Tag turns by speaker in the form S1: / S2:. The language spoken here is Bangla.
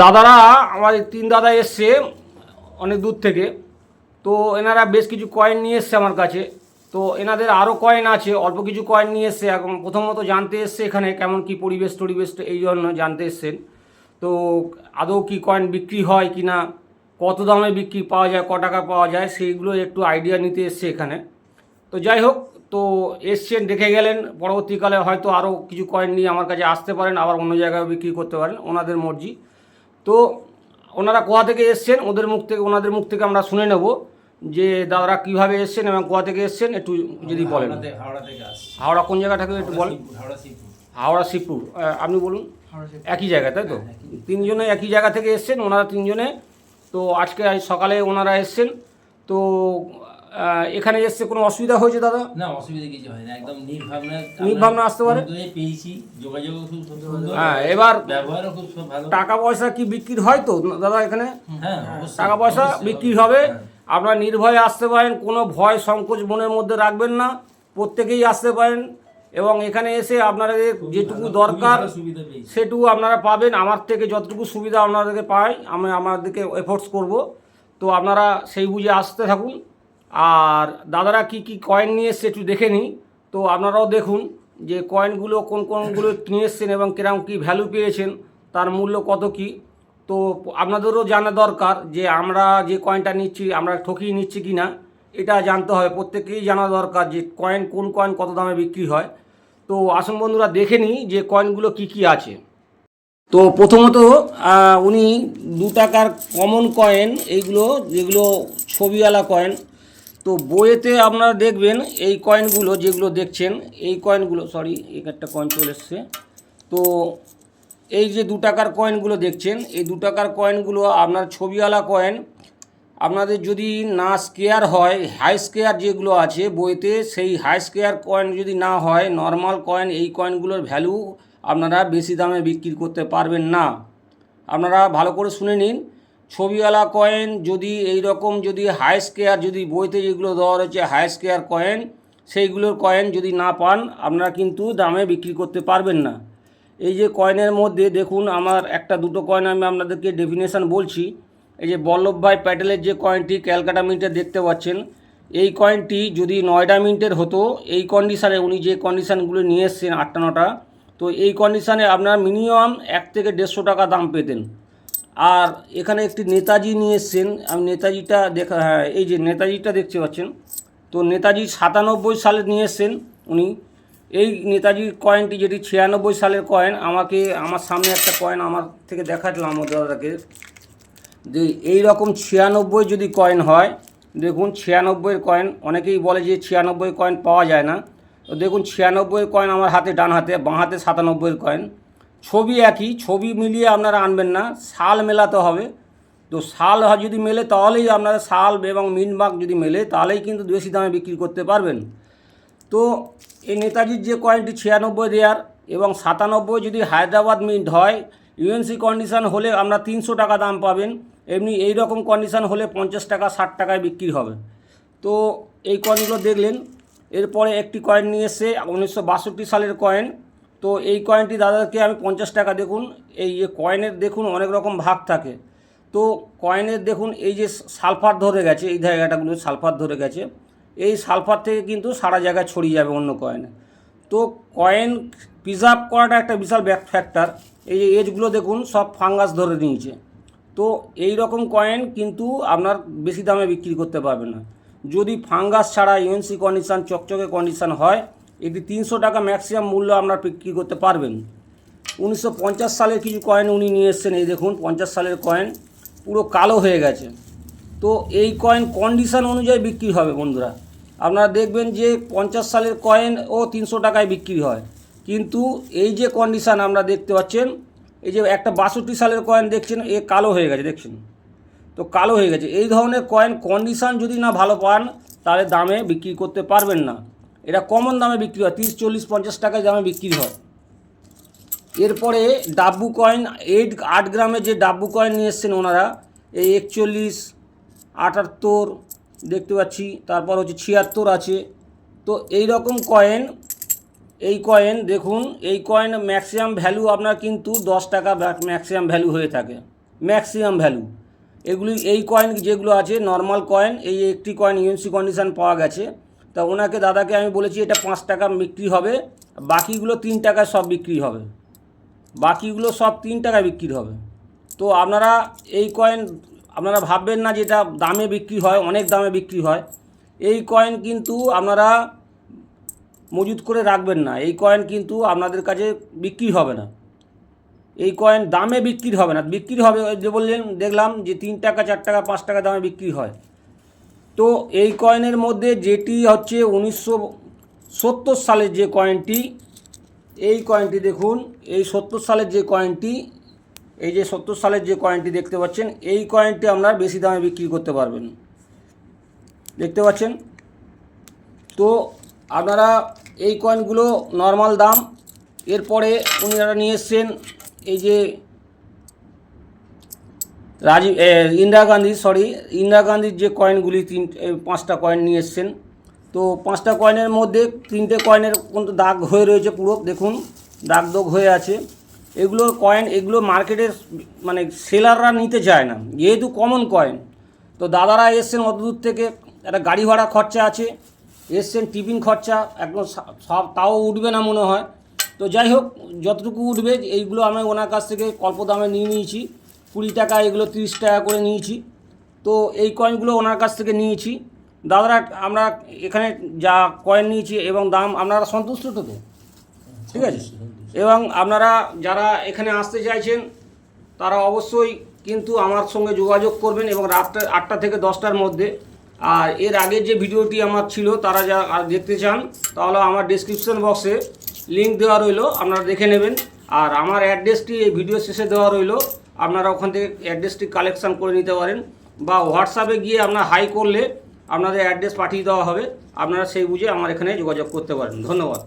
S1: দাদারা এই তিন দাদা এসছে অনেক দূর থেকে। তো এনারা বেশ কিছু কয়েন নিয়ে এসছে আমার কাছে। তো এনাদের আরও কয়েন আছে, অল্প কিছু কয়েন নিয়ে এসছে। এখন প্রথমত জানতে এসছে এখানে কেমন কি পরিবেশ টরিবেশ এই জন্য জানতে এসছেন। তো আদৌ কি কয়েন বিক্রি হয় কি না কত দামে বিক্রি পাওয়া যায়, ক টাকা পাওয়া যায়, সেইগুলো একটু আইডিয়া নিতে এসছে এখানে। তো যাই হোক, তো এসছেন, দেখে গেলেন। পরবর্তীকালে হয়তো আরও কিছু কয়েন নিয়ে আমার কাছে আসতে পারেন, আবার অন্য জায়গায় বিক্রি করতে পারেন, ওনাদের মর্জি। তো ওনারা কোথা থেকে এসছেন ওদের মুখ থেকে ওনাদের মুখ থেকে আমরা শুনে নেব যে দাদারা কীভাবে এসছেন এবং কোথা থেকে এসছেন একটু যদি বলেন।
S2: হাওড়া
S1: কোন জায়গা থেকে একটু বলেন?
S2: হাওড়া শিবপুর
S1: আপনি বলুন। একই জায়গা তাই তো? তিনজনে একই জায়গা থেকে এসছেন ওনারা তিনজনে। তো আজকে আজ সকালে ওনারা এসছেন। তো এখানে এসছে কোনো অসুবিধা হয়েছে দাদা?
S2: না অসুবিধা কিছু হয় না একদম নির্ভাবনা।
S1: নির্ভাবনা আসতে পারে?
S2: পেয়েছি যোগাযোগ খুব সুন্দর
S1: হ্যাঁ এবার
S2: ব্যবহারও খুব ভালো।
S1: টাকা পয়সা কি বিক্রি হয় তো দাদা এখানে?
S2: হ্যাঁ
S1: টাকা পয়সা বিক্রি হবে।
S2: হ্যাঁ।
S1: আপনারা নির্ভয়ে আসতে পারেন কোনো ভয় সংকোচ মনের মধ্যে রাখবেন না। প্রত্যেকেই আসতে পারেন এবং এখানে এসে আপনাদের যেটুকু দরকার সেটুকু আপনারা পাবেন। আমার থেকে যতটুকু সুবিধা আপনাদেরকে পাই আমি আমাদেরকে এফোর্টস করব। তো আপনারা সেই বুঝে আসতে থাকুন। আর দাদারা কি কি কয়েন নিয়ে এসছে একটু দেখে নিই। তো আপনারাও দেখুন যে কয়েনগুলো কোন, কোনগুলো নিয়ে এসছেন এবং কীরকম কী ভ্যালু পেয়েছেন, তার মূল্য কত কি। তো আপনাদেরও জানা দরকার যে আমরা যে কয়েনটা নিচ্ছি, আমরা ঠকিয়ে নিচ্ছি কি না এটা জানতে হবে প্রত্যেকেই জানা দরকার যে কয়েন কোন কয়েন কত দামে বিক্রি হয়। তো আসুন বন্ধুরা দেখে নিই যে কয়েনগুলো কি কি আছে। তো প্রথমত উনি দু টাকার কমন কয়েন এইগুলো যেগুলো ছবিওয়ালা কয়েন তো বইয়েতে আপনারা দেখবেন এই কয়েনগুলো যেগুলো দেখছেন, এই কয়েনগুলো সরি এক একটা কয়েন চলে এসছে। তো এই যে দু টাকার কয়েনগুলো দেখছেন, এই দু টাকার কয়েনগুলো আপনার ছবিওয়ালা কয়েন আপনাদের যদি না স্কেয়ার হয় হাই স্কেয়ার যেগুলো আছে বইতে, সেই হাই স্কেয়ার কয়েন যদি না হয় নর্মাল কয়েন এই কয়েনগুলোর ভ্যালু আপনারা বেশি দামে বিক্রি করতে পারবেন না। আপনারা ভালো করে শুনে নিন। ছবিওয়ালা কয়েন, যদি এই রকম যদি হাই স্কেয়ার যদি বইতে যেগুলো দেওয়া রয়েছে হাই স্কেয়ার কয়েন, সেইগুলোর কয়েন যদি না পান, আপনারা কিন্তু দামে বিক্রি করতে পারবেন না। এই যে কয়েনের মধ্যে দেখুন, আমার একটা দুটো কয়েন আমি আপনাদেরকে ডেফিনেশন বলছি। এই যে বল্লভভাই প্যাটেলের যে কয়েনটি ক্যালকাটা মিন্টের দেখতে পাচ্ছেন, এই কয়েনটি যদি নয়ডা মিন্টের হতো, এই কন্ডিশানে উনি যে কন্ডিশানগুলো নিয়ে এসছেন আটটা নটা, তো এই কন্ডিশানে আপনারা মিনিমাম এক থেকে দেড়শো টাকা দাম পেতেন। আর এখানে একটি নেতাজি নিয়ে এসছেন। আমি নেতাজিটা দেখা হ্যাঁ এই যে নেতাজিটা দেখতে পাচ্ছেন। তো নেতাজি সাতানব্বই সালে নিয়ে এসছেন উনি। এই নেতাজির কয়েনটি যেটি ছিয়ানব্বই সালের কয়েন আমাকে, আমার সামনে একটা কয়েন আমার থেকে দেখাচ্ছিলাম আমার দাদাকে। যে এই রকম ছিয়ানব্বই যদি কয়েন হয়, দেখুন ছিয়ানব্বইয়ের কয়েন অনেকেই বলে যে ছিয়ানব্বই কয়েন পাওয়া যায় না। তো দেখুন ছিয়ানব্বইয়ের কয়েন আমার হাতে, ডান হাতে, বাঁ হাতে সাতানব্বইয়ের কয়েন ছবি একই, ছবি মিলিয়ে আপনারা আনবেন না, সাল মেলাতে হবে। তো সাল যদি মেলে, তাহলেই আপনারা সাল এবং মিনমার্ক যদি মেলে, তাহলেই কিন্তু বেশি দামে বিক্রি করতে পারবেন। তো এই নেতাজির যে কয়েনটি ছিয়ানব্বই দেয়ার এবং সাতানব্বই যদি হায়দ্রাবাদ মিন্ট হয় ইউএনসি কন্ডিশন হলে আমরা তিনশো টাকা দাম পাবেন। এমনি এই রকম কন্ডিশন হলে পঞ্চাশ টাকা, ষাট টাকায় বিক্রি হবে। তো এই কয়েনগুলো দেখলেন। এরপরে একটি কয়েন নিয়ে এসে উনিশশো বাষট্টি সালের কয়েন তো এই কয়েনটি দাদাকে আমি পঞ্চাশ টাকা দেখুন, এই যে কয়েনের দেখুন অনেক রকম ভাগ থাকে। তো কয়েনের দেখুন, এই যে সালফার ধরে গেছে, এই জায়গাটাগুলো সালফার ধরে গেছে। এই সালফার থেকে কিন্তু সারা জায়গায় ছড়িয়ে যাবে অন্য কয়েনে তো কয়েন প্রিজার্ভ করাটা একটা বিশাল ব্যাক ফ্যাক্টর এই যে এজগুলো দেখুন, সব ফাঙ্গাস ধরে নিয়েছে। তো এই রকম কয়েন কিন্তু আপনার বেশি দামে বিক্রি করতে পারবে না। যদি ফাঙ্গাস ছাড়া ইউএনসি কন্ডিশান চকচকে কন্ডিশান হয় এটি তিনশো টাকা ম্যাক্সিমাম মূল্য আপনার বিক্রি করতে পারবেন। উনিশশো পঞ্চাশ সালের কিছু কয়েন উনি নিয়ে এসছেন, এই দেখুন, পঞ্চাশ সালের কয়েন পুরো কালো হয়ে গেছে। তো এই কয়েন কন্ডিশন অনুযায়ী বিক্রি হবে বন্ধুরা। আপনারা দেখবেন যে পঞ্চাশ সালের কয়েন ও তিনশো টাকায় বিক্রি হয়। কিন্তু এই যে কন্ডিশান আমরা দেখতে পাচ্ছেন, এই যে একটা বাষট্টি সালের কয়েন দেখছেন, এ কালো হয়ে গেছে, দেখছেন? তো কালো হয়ে গেছে। এই ধরনের কয়েন কন্ডিশান যদি না ভালো পান, তাহলে দামে বিক্রি করতে পারবেন না। এটা কমন দামে বিক্রি হয়, তিরিশ, চল্লিশ, পঞ্চাশ টাকায় দামে বিক্রি হয়। এরপরে ডাব্বু কয়েন এইট আট গ্রামে যে ডাব্বু কয়েন নিয়ে এসছেন ওনারা, এই একচল্লিশ, আটাত্তর, দেখতে পাচ্ছি, তারপর হচ্ছে ছিয়াত্তর আছে। তো এই রকম কয়েন এই কয়েন দেখুন, এই কয়েন ম্যাক্সিমাম ভ্যালু আপনার কিন্তু দশ টাকা ম্যাক্সিমাম ভ্যালু হয়ে থাকে। ম্যাক্সিমাম ভ্যালু এগুলি, এই কয়েন যেগুলো আছে নর্মাল কয়েন এই একটি কয়েন ইউএনসি কন্ডিশন পাওয়া গেছে। তা ওনাকে দাদাকে আমি বলেছি এটা পাঁচ টাকা বিক্রি হবে, বাকিগুলো তিন টাকায় সব বিক্রি হবে। বাকিগুলো সব তিন টাকায় বিক্রি হবে। তো আপনারা এই কয়েন আপনারা ভাববেন না যে এটা দামে বিক্রি হয়, অনেক দামে বিক্রি হয়। এই কয়েন কিন্তু আপনারা মজুত করে রাখবেন না। এই কয়েন কিন্তু আপনাদের কাছে বিক্রি হবে না। এই কয়েন দামে বিক্রি হবে না। বিক্রি হবে যে বললেন, দেখলাম যে তিন টাকা, চার টাকা, পাঁচ টাকা দামে বিক্রি হয়। তো এই কয়েনের মধ্যে যেটি হচ্ছে উনিশশো সত্তর সালের যে কয়েনটি এই কয়েনটি দেখুন, এই সত্তর সালের যে কয়েনটি এই যে সত্তর সালের যে কয়েনটি দেখতে পাচ্ছেন, এই কয়েনটি আপনারা বেশি দামে বিক্রি করতে পারবেন। দেখতে পাচ্ছেন? তো আপনারা এই কয়েনগুলো নর্মাল দাম, এরপরে উনারা নিয়ে এসছেন এই যে রাজীব ইন্দিরা গান্ধী সরি ইন্দিরা গান্ধীর যে কয়েনগুলি তিন পাঁচটা কয়েন নিয়ে এসছেন। তো পাঁচটা কয়েনের মধ্যে তিনটে কয়েনের কিন্তু দাগ হয়ে রয়েছে পুরো, দেখুন, দাগ দাগ হয়ে আছে। এগুলো কয়েন এগুলো মার্কেটের মানে সেলাররা নিতে চায় না, যেহেতু কমন কয়েন তো দাদারা এসছেন অত দূর থেকে, একটা গাড়ি ভাড়া খরচা আছে, এসছেন টিফিন খরচা, একদম সব, তাও উঠবে না মনে হয়। তো যাই হোক, যতটুকু উঠবে, এইগুলো আমি ওনার কাছ থেকে অল্প দামে নিয়ে নিয়েছি। কুড়ি টাকা, এগুলো তিরিশ টাকা করে নিয়েছি। তো এই কয়েনগুলো ওনার কাছ থেকে নিয়েছি। দাদারা, আমরা এখানে যা কয়েন নিয়েছি এবং দাম, আপনারা সন্তুষ্ট তো ঠিক আছে? এবং আপনারা যারা এখানে আসতে চাইছেন, তারা অবশ্যই কিন্তু আমার সঙ্গে যোগাযোগ করবেন এবং রাতটা, আটটা থেকে দশটার মধ্যে। আর এর আগের যে ভিডিওটি আমার ছিল, তারা যা দেখতে চান, তাহলে আমার ডিসক্রিপশন বক্সে লিঙ্ক দেওয়া রইল, আপনারা দেখে নেবেন। আর আমার অ্যাড্রেসটি এই ভিডিও শেষে দেওয়া রইল। আপনারা ওখান থেকে অ্যাড্রেসটি কালেকশান করে নিতে পারেন বা হোয়াটসঅ্যাপে গিয়ে আপনার হাই করলে আপনাদের অ্যাড্রেস পাঠিয়ে দেওয়া হবে। আপনারা সেই বুঝে আমার এখানে যোগাযোগ করতে পারেন। ধন্যবাদ।